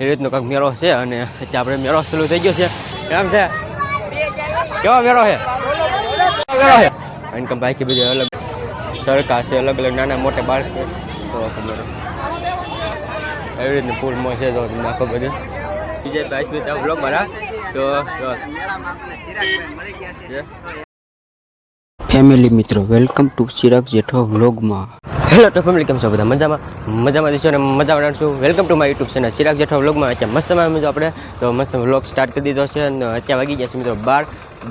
એ રીતનો કંઈક મેળો છે અને આપણે મેળો શરૂ થઈ ગયો છે. કેમ છે? કેવો મેળો છે? મેળો છે? ઇન્કમ બાકી બીજો અલગ સરકાર છે, અલગ અલગ નાના મોટા બાળક. છે તો ખબર એવી રીતનું ફૂલમાં છે તો તમને આખો બધું બીજા બાઈસ મિનિટ બ્લોગ મારા. તો ફેમિલી મિત્રો વેલકમ ટુ ચિરાગ જેઠો વ્લોગમાં હેલો તો ફેમિલી કેમ છો બધા? મજામાં? મજામાં દીશો અને મજામાં છું welcome to my YouTube channel Chirag Jetho વ્લોગમાં અત્યારે મસ્ત મિત્રો આપણે. તો મસ્ત વ્લોગ સ્ટાર્ટ કરી દીધો છે અને અત્યારે વાગી ગયા છે મિત્રો બાર.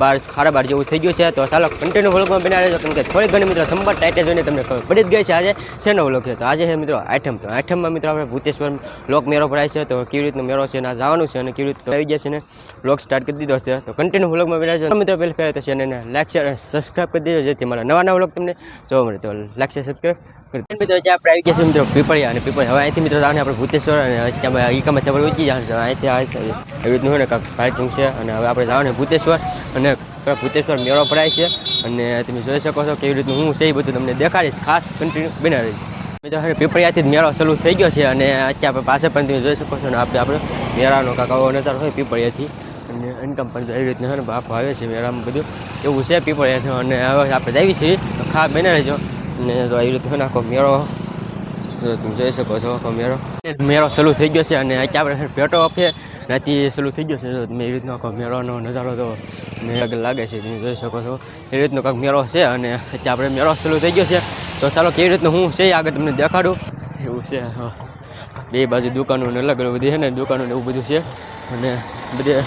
બાર સાડા બાર જેવું થઈ ગયું છે. તો ચાલો કન્ટિન્યુ વ્લોગમાં બના રહેજો. કેમ કે થોડી ઘણી મિત્રો થંબર ટાઈટે જોઈને તમને ખબર પડી જ ગઈ છે. આજે શેનો વ્લોગ છે? તો આજે છે મિત્રો આઠમ તો આઠમમાં મિત્રો આપણે ભૂતેશ્વર લોક મેળો ભરાય છે. તો કેવી રીતનો મેળો છે ના જવાનું છે અને કેવી રીતે આવી ગયા છે ને વ્લોગ સ્ટાર્ટ કરી દીધો છે. તો કન્ટિન્યુ વ્લોગમાં બના રહેજો. મિત્રો પહેલાં પહેલાં તો છે એને લાઈક શેર અને સબસ્ક્રાઈબ કરી દેજો, જેથી મારા નવા નવા વ્લોગ તમને જોવા મળે. તો લાઈક શેર સબસ્ક્રાઈબ કરી મિત્રો જે આપણે આવી ગયા છે મિત્રો પીપળિયા અને પીપળિયા. હવે અહીંથી મિત્રો આપણે ભૂતેશ્વર અને અત્યારે ઈકામાં કામ અત્યારે ઉચી જવાનું છે. અહીંથી આવી રીતનું હોય ને કાંઈક પાર્કિંગ છે. અને હવે આપણે જવાનું ભૂતેશ્વર અને ભૂતેશ્વર મેળો ભરાય છે અને તમે જોઈ શકો છો કેવી રીતનું હું છે એ બધું તમને દેખાડીશ, ખાસ કન્ટિન્યુ બના રહીશ મિત્રો પીપળિયાથી જ મેળો શરૂ થઈ ગયો છે અને અત્યારે પાસે પણ તમે જોઈ શકો છો ને આપણે આપણે મેળાનો કાકાઓ આવો નજારો હોય પીપળિયાથી. અને ઇન્કમ પણ એવી રીતના છે ને પાકો આવે છે મેળામાં બધું. એવું છે પીપળિયાથી અને હવે આપણે જઈએ છીએ તો ખા બને રહેજો અને એવી રીતનું આખો મેળો તમે જોઈ શકો છો આખો મેળો. મેળો સલુ થઈ ગયો છે અને અત્યારે આપણે ભેટો આપીએ. ત્યાંથી સલું થઈ ગયો છે. જો તમે એવી રીતનો આખો મેળોનો નજારો તો મને લાગે છે, તમે જોઈ શકો છો. એ રીતનો કાંઈક મેળો છે અને અત્યારે આપણે મેળો સલુ થઈ ગયો છે. તો ચાલો કેવી રીતનું હું છે આગળ તમને દેખાડું. એવું છે બે બાજુ દુકાનો ને અલગ અલગ બધી છે ને દુકાનો ને એવું બધું છે. અને બધી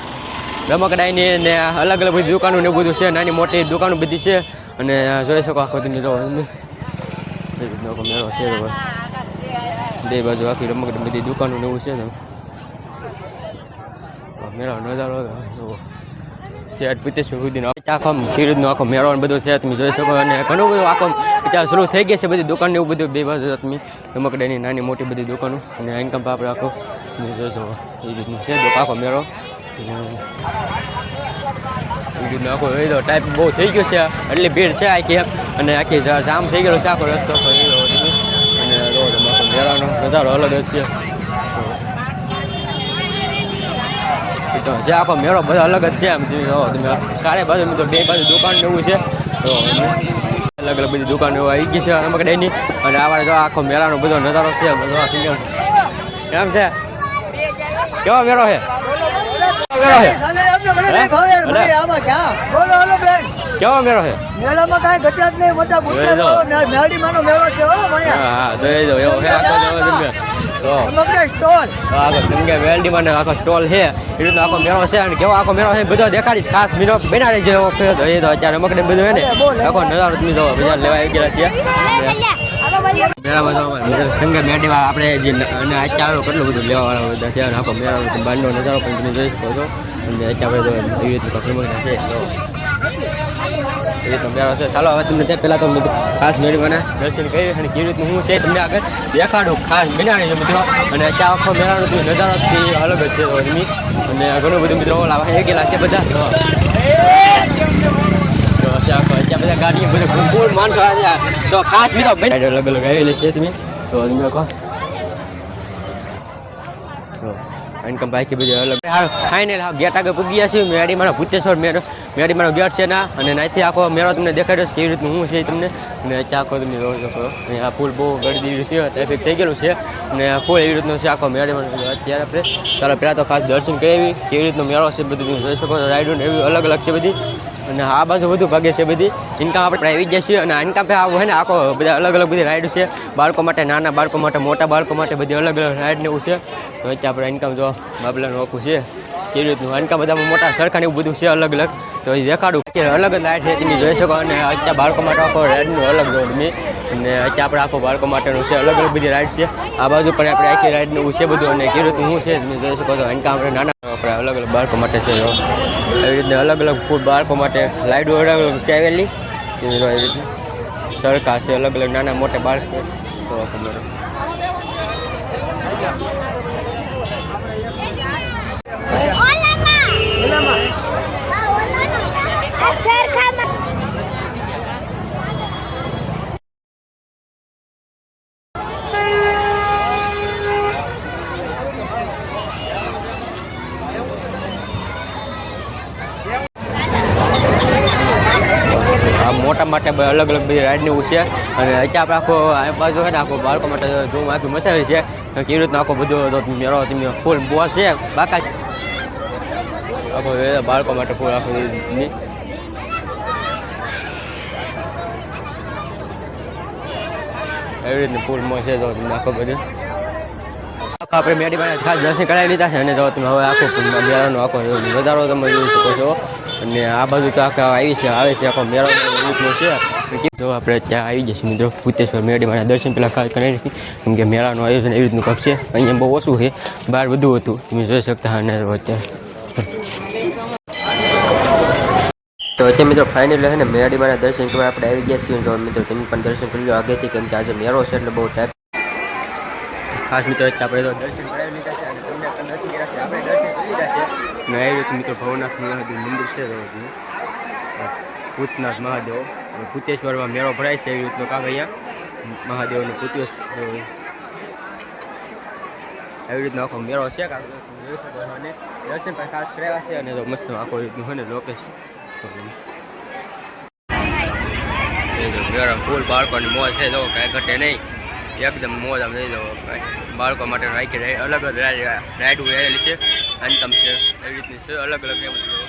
રમકડાઈની ને અલગ અલગ બધી દુકાનો ને એવું બધું છે. નાની મોટી દુકાનો બધી છે. અને જોઈ શકો આખો તમે જો. મેળો છે. બે બાજુ આખી રમકડી બધી દુકાનો ને એવું છે ને. મેળો નજારો જુઓ. ત્યાં પિતેશ્વર સુધીનો આખો ખીરનો આખો મેળો બધું છે, તમે જોઈ શકો અને ઘણું બધું આખો અત્યારે શરૂ થઈ ગઈ છે બધી દુકાન એવું બધું બે બાજુ તમે રમકડાની નાની મોટી બધી દુકાનો અને ઇન્કમ આપણે આખો તમે એ રીતનું છે આખો મેળો. બીજું આખો એ તો ટાઈપ બહુ થઈ ગયો છે. એટલી ભીડ છે આખી. અને આખી જામ થઈ ગયેલો છે, આખો રસ્તો તો એ રહ્યો તમે. અને રોડ આખો મેળાનો નજારો અલગ જ છે તો જે આખો મેળો બધો અલગ જ છે એમ તમે ચારે બાજુ તો બે બાજુ દુકાન એવું છે. તો અલગ અલગ બધી દુકાન એવું આવી ગઈ છે રમકડાની અને આવા જો આખો મેળાનો બધો નજારો છે. બધો કેમ છે? કેવો મેળો છે? મેળો છે બેન મેળો છે જ મેળો છે છે આખો સ્ટોલ છે એ રીતનો આખો મેળો. છે અને કેવો આખો મેળો છે બધો દેખાડીશ ખાસ મીનો બનાવી છે એવો ફેર તો અત્યારે મકડે બધું હે ને આખો નજારો તમે જોવો બજાર લેવા આવી ગયા છીએ સંગે મેળીમાં આપણે જે આખો મેળાનો તમે નજારો પણ જોઈ શકો છો. અત્યારે એવી રીતનું ચાલો, હવે તમને ત્યાં પહેલાં તો ખાસ મેળવીને દર્શન કરી કેવી રીતનું હું છે તમને આગળ દેખાડું. ખાસ બનાવી છે અને અત્યારે આખો મેળાનો તમે નજારો છે અને ઘણું બધું મિત્રો લાવા ગયેલા છે બધા. બધા ગાડી બધા ફૂલ માણસો આવ્યા તો ખાસ મિત્રો ભાઈ અલગ અલગ આવેલી છે તમે. તો તમે કહો. ઇન્કમ બાઈક બધી અલગ ફાઇનલ ગેટ આગળ પૂગી ગયા છે મેડી મારો ભૂતેશ્વર મેળો મેડી મારો ગેટ છે ના અને નાથી આખો મેળો તમને દેખાડ્યો છે કેવી રીતનું હું છે તમને અને ત્યાં આખો તમે જોઈ શકો. અહીંયા ફૂલ બહુ ગળદી છે ટ્રાફિક થઈ ગયેલું છે. અને ફૂલ એવી રીતનું છે આખો મેળો અત્યારે આપણે ચાલો પહેલાં તો ખાસ દર્શન કરી કેવી રીતનો મેળો છે બધું તમે જોઈ શકો. રાઈડો ને એવી અલગ અલગ છે બધી. અને આ બાજુ બધું ભાગે છે બધી. ઇન્કમ આપણે આવી ગયા છીએ અને ઇન્કમ પે આવું હોય ને, આખો બધા અલગ અલગ બધી રાઈડ છે. બાળકો માટે નાના, બાળકો માટે મોટા, બાળકો માટે બધી અલગ અલગ રાઈડ ને એવું છે. વચ્ચે આપણે ઇન્કમ જો બાબલાનું આખું છે. કેવી રીતનું? ઇન્કમ બધામાં મોટા સરખા એવું બધું છે અલગ અલગ તો એ દેખાડું. અલગ જ લાઈટ છે, તમે જોઈ શકો અને અત્યારે બાળકો માટે આખો રાઈડનું અલગ જો તમે અને અત્યારે આપણે આખો બાળકો માટેનું છે અલગ અલગ બધી રાઈડ છે. આ બાજુ પણ આપણે આખી રાઈડનું છે બધું અને કેવી રીતનું શું છે, તમે જોઈ શકો તો ઇન્કમ આપણે નાના આપણે અલગ અલગ બાળકો માટે છે એવી. રીતે અલગ અલગ ફૂડ બાળકો માટે લાઈડો અલગ અલગ છે આવેલી એવી રીતે સરખા છે, અલગ અલગ નાના મોટા બાળકો. તો ખબર. માટે અલગ અલગ બધી રાઈડની એવું છે. અને અત્યારે આપણે આખો આ બાજુ છે ને, આખો બાળકો માટે જો આખી મસાવી છે. કેવી રીતના આખો બધો મેળો તમે ફૂલ બોવા છે. બાકા આખો બાળકો માટે ફૂલ આખો એવી રીતની ફૂલ છે તો તમને આખો બધું. આપણે મેડી પાસે ખાસ દર્શન કરાવી લીધા છે અને જો તમે હવે આખો મેળાનો આખો નજારો તમે જોઈ શકો છો. અને આ બાજુ તો આખા આવી છે, આવે છે આખો મેળો છે. તો આપણે ત્યાં આવી જઈશું મિત્રો, ભૂતેશ્વર મેળી માના દર્શન પહેલાં ખાસ કરાવી કેમ કે મેળાનું આયોજન એવી રીતનું કંઈક છે, અહીંયા બહુ ઓછું છે, બહાર વધુ હતું. તમે જોઈ શકતા અને તો અત્યારે મિત્રો ફાઇનલ છે ને, મેળાડીમાંના દર્શન કરવા આપણે આવી ગયા છીએ. તો મિત્રો તમે પણ દર્શન કરી લો આગળથી કેમ કે આજે મેળો છે એટલે બહુ ટાઈપ ખાસ મિત્રો આપણે તો દર્શન કરાવી લીધા છે અને તમને પણ નથી કર્યા છે. આપણે દર્શન કરી લીધા છે. ને આવી રીતે મિત્રો ભવનાથ મહાદેવ મંદિર છે ભૂતનાથ મહાદેવ ભૂતેશ્વરમાં મેળો ભરાય છે એવી રીતનો કાંક અહીંયા. મહાદેવનો ભૂતેશ્વર. એવી રીતનો આખો મેળો છે કાં તો તમે જોઈ શકો છો અને દર્શન પણ ખાસ કર્યા છે અને તો મસ્ત આખો રીતનું હોય ને લોકેશન ફૂલ બાળકોની મોજ છે જો કાંઈ ઘટે નહીં. એકદમ મોજ આમ લઈ લો બાળકો માટે રાખી રહી અલગ અલગ રાઈડ રહેલી છે અંતમ છે એવી રીતની છે અલગ અલગ બધું.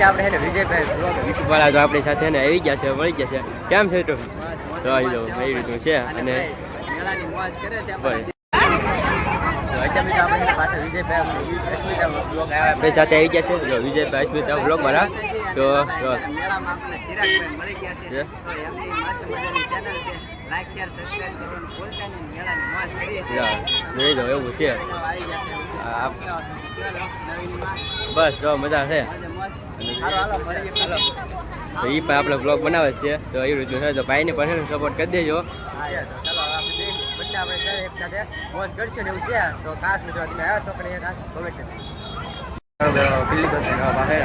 આપણે છે ને વિજયભાઈ વાળા તો આપણી સાથે ને આવી ગયા છે વળી ગયા છે. કેમ છે તો તો આવી જાઓ એવી રીતનું છે અને આપણી સાથે આવી ગયા છે જો વિજયભાઈ અસ્મિતા બ્લોગ મારા તો એવું છે. બસ, જો, મજા છે. એ પણ આપણે બ્લોગ બનાવે છે. તો એ રીતનું છે તો ભાઈને પણ સપોર્ટ કરી દેજો.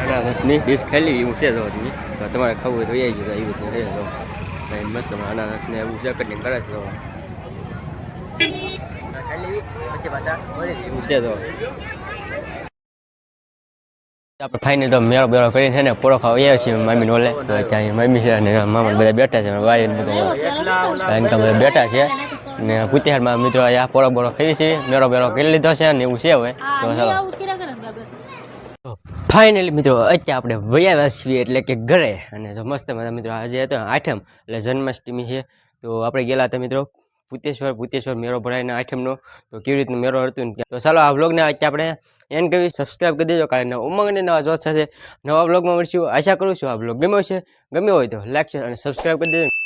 અનારસની ડીશ ખાઈ એવું છે તો તમે તો તમારે ખાવું હોય તો આવી જતો એવી રીતનું છે. તો ભાઈ મસ્ત અનારસને એવું છે કટિંગ કરે છે તો એવું છે તો આપણે ફાઇનલ તો મેળો બેળો કરીને છે ને પોળો ખાવા આવ્યા છીએ મામી નોલે તો ત્યાં મમ્મી છે અને મામા બધા બેઠા છે ભાઈ બધા. બધા બેઠા છે ને પુતિહારમાં મિત્રો આ પોળો બોળો ખાઈ છે મેળો બેળો કરી લીધો છે ને એવું છે હવે. તો ચાલો. ફાઇનલી મિત્રો અત્યારે આપણે વયા છીએ એટલે કે ઘરે. અને જો મસ્ત મજા મિત્રો આજે હતો આઠમ એટલે જન્માષ્ટમી છે. તો આપણે ગયેલા હતા મિત્રો ભૂતેશ્વર ભૂતેશ્વર મેળો ભરાયના આઠમનો. તો કેવી રીતનું મેળો હતું તો ચાલો આ વ્લોગને અત્યારે આપણે એન કરી સબસ્ક્રાઈબ કરી દેજો કારણ ઉમંગને નવા જોત સાથે નવા વ્લોગમાં મળશું. આશા કરું છું આ વ્લોગ ગમ્યો છે ગમ્યો હોય તો લાઈક શેર અને સબસ્ક્રાઈબ કરી દેજો.